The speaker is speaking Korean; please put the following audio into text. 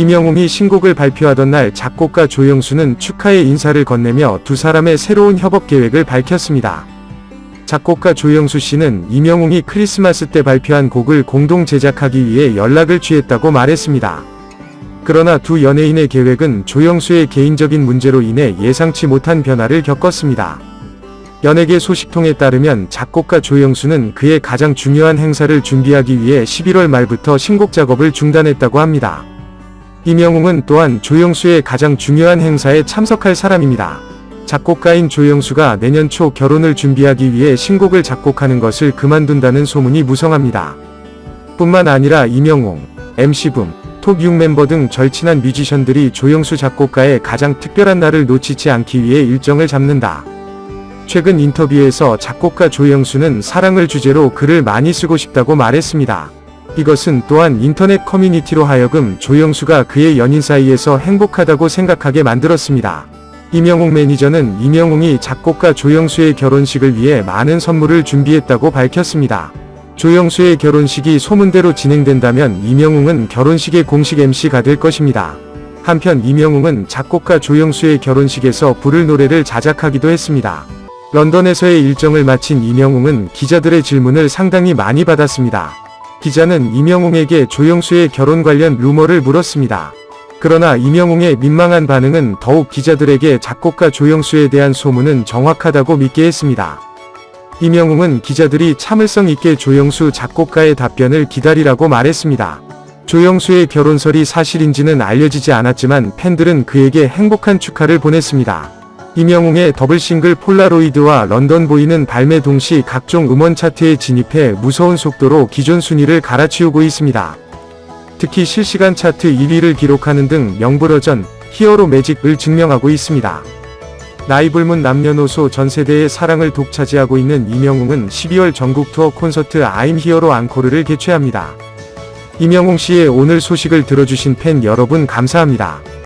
임영웅이 신곡을 발표하던 날 작곡가 조영수는 축하의 인사를 건네며 두 사람의 새로운 협업 계획을 밝혔습니다. 작곡가 조영수 씨는 임영웅이 크리스마스 때 발표한 곡을 공동 제작하기 위해 연락을 취했다고 말했습니다. 그러나 두 연예인의 계획은 조영수의 개인적인 문제로 인해 예상치 못한 변화를 겪었습니다. 연예계 소식통에 따르면 작곡가 조영수는 그의 가장 중요한 행사를 준비하기 위해 11월 말부터 신곡 작업을 중단했다고 합니다. 임영웅은 또한 조영수의 가장 중요한 행사에 참석할 사람입니다. 작곡가인 조영수가 내년 초 결혼을 준비하기 위해 신곡을 작곡하는 것을 그만둔다는 소문이 무성합니다. 뿐만 아니라 임영웅, MC붐, 톱6 멤버 등 절친한 뮤지션들이 조영수 작곡가의 가장 특별한 날을 놓치지 않기 위해 일정을 잡는다. 최근 인터뷰에서 작곡가 조영수는 사랑을 주제로 글을 많이 쓰고 싶다고 말했습니다. 이것은 또한 인터넷 커뮤니티로 하여금 조영수가 그의 연인 사이에서 행복하다고 생각하게 만들었습니다. 임영웅 매니저는 임영웅이 작곡가 조영수의 결혼식을 위해 많은 선물을 준비했다고 밝혔습니다. 조영수의 결혼식이 소문대로 진행된다면 임영웅은 결혼식의 공식 MC가 될 것입니다. 한편 임영웅은 작곡가 조영수의 결혼식에서 부를 노래를 자작하기도 했습니다. 런던에서의 일정을 마친 임영웅은 기자들의 질문을 상당히 많이 받았습니다. 기자는 임영웅에게 조영수의 결혼 관련 루머를 물었습니다. 그러나 임영웅의 민망한 반응은 더욱 기자들에게 작곡가 조영수에 대한 소문은 정확하다고 믿게 했습니다. 임영웅은 기자들이 참을성 있게 조영수 작곡가의 답변을 기다리라고 말했습니다. 조영수의 결혼설이 사실인지는 알려지지 않았지만 팬들은 그에게 행복한 축하를 보냈습니다. 임영웅의 더블 싱글 폴라로이드와 런던 보이는 발매 동시 각종 음원 차트에 진입해 무서운 속도로 기존 순위를 갈아치우고 있습니다. 특히 실시간 차트 1위를 기록하는 등 명불허전 히어로 매직을 증명하고 있습니다. 나이 불문 남녀노소 전 세대의 사랑을 독차지하고 있는 임영웅은 12월 전국 투어 콘서트 아임 히어로 앙코르를 개최합니다. 임영웅 씨의 오늘 소식을 들어주신 팬 여러분 감사합니다.